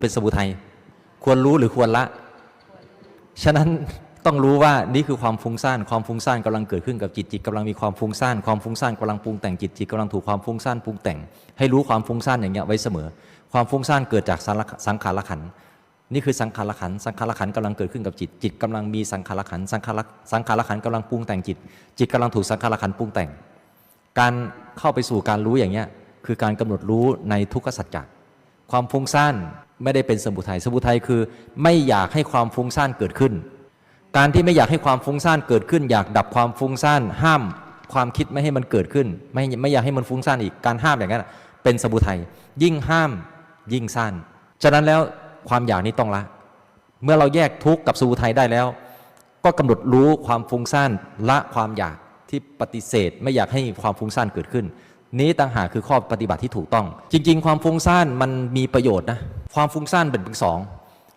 เป็นสมุทัยควรรู้หรือควรละ ฉะนั้นต้องรู้ว่านี่คือความฟุ้งซ่าน ความฟุ้งซ่านกำลังเกิดขึ้นกับจิตจิตกำลังมีความฟุ้งซ่าน ความฟุ้งซ่านกำลังปรุงแต่งจิตจิตกำลังถูกความฟุ้งซ่านปรุงแต่ง ให้รู้ความฟุ้งซ่านอย่างเงี้ยไว้เสมอ ความฟุ้งซ่านเกิดจากสังขสังขารขัน นี่คือสังขารขัน สังขารขันกำลังเกิดขึ้นกับจิต จิตกำลังมีสังขารขัน สังขารสังขารขันกำลังปรุงแต่งจิต จิตกำลังถูกสังขารขันปรุงแต่ง การเข้าไปสู่การรู้อย่างเงี้ยคือการกำหนดรู้ในทุกขสัจจะความฟุ้งซ่าน ไม่ได้เป็นสมุทัยสมุทัยคือไม่อยากให้ความฟุ้งซ่านเกิดขึ้น การที่ไม่อยากให้ความฟุ้งซ่านเกิดขึ้น อยากดับความฟุ้งซ่านห้ามความคิดไม่ให้มันเกิดขึ้น ไม่ไม่อยากให้มันฟุ้งซ่านอีกการห้ามอย่างนั้นเป็นสมุทัยยิ่งห้ามยิ่งซ่านฉะนั้นแล้วความอยากนี้ต้องละ เมื่อเราแยกทุกข์กับสมุทัยได้แล้ว ก็กำหนดรู้ความฟุ้งซ่านละความอยากที่ปฏิเสธ ไม่อยากให้ความฟุ้งซ่านเกิดขึ้น นี้ต่างหากคือข้อปฏิบัติที่ถูกต้อง จริง ๆ ความฟุ้งซ่านมันมีประโยชน์นะ ความฟุ้งซ่านเป็นเป็นสอง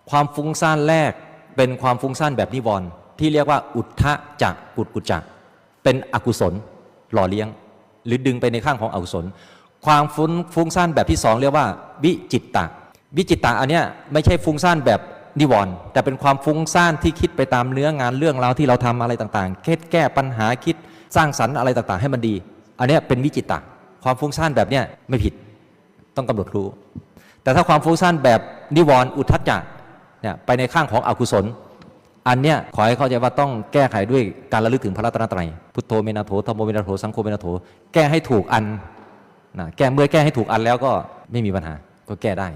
ความฟุ้งซ่านแรกเป็นความฟุ้งซ่านแบบนิวรณ์ที่เรียกว่าอุทธะจักกุดกุจจะเป็นอกุศลหล่อเลี้ยง หรือดึงไปในข้างของอกุศล ความฟุ้งฟุ้งซ่านแบบที่สองเรียกว่า วิจิตตะวิจิตตะอันเนี้ยไม่ใช่ฟุ้งซ่านแบบนิวรณ์แต่เป็นความฟุ้งซ่านที่คิดไปตามเนื้องานเรื่องราวที่เราทำอะไรต่างๆคิดแก้ปัญหาคิดสร้างสรรค์อะไรต่างๆ ให้มันดี อันเนี้ยเป็นวิจิตตะความฟุ้งซ่านแบบเนี้ยไม่ผิดต้องกำหนดรู้ แต่ถ้าความฟุ้งซ่านแบบนิวรณ์อุทธัจจะเนี่ยไปในข้างของอกุศล อันเนี้ยขอให้เข้าใจว่าต้องแก้ไขด้วยการระลึกถึงพระรัตนตรัยพุทโธเมนาโถธรรมโมเมนาโถสังโฆเมนาโถแก้ให้ถูกอันนะแก้เมื่อแก้ให้ถูกอันแล้วก็ไม่มีปัญหาก็แก้ได้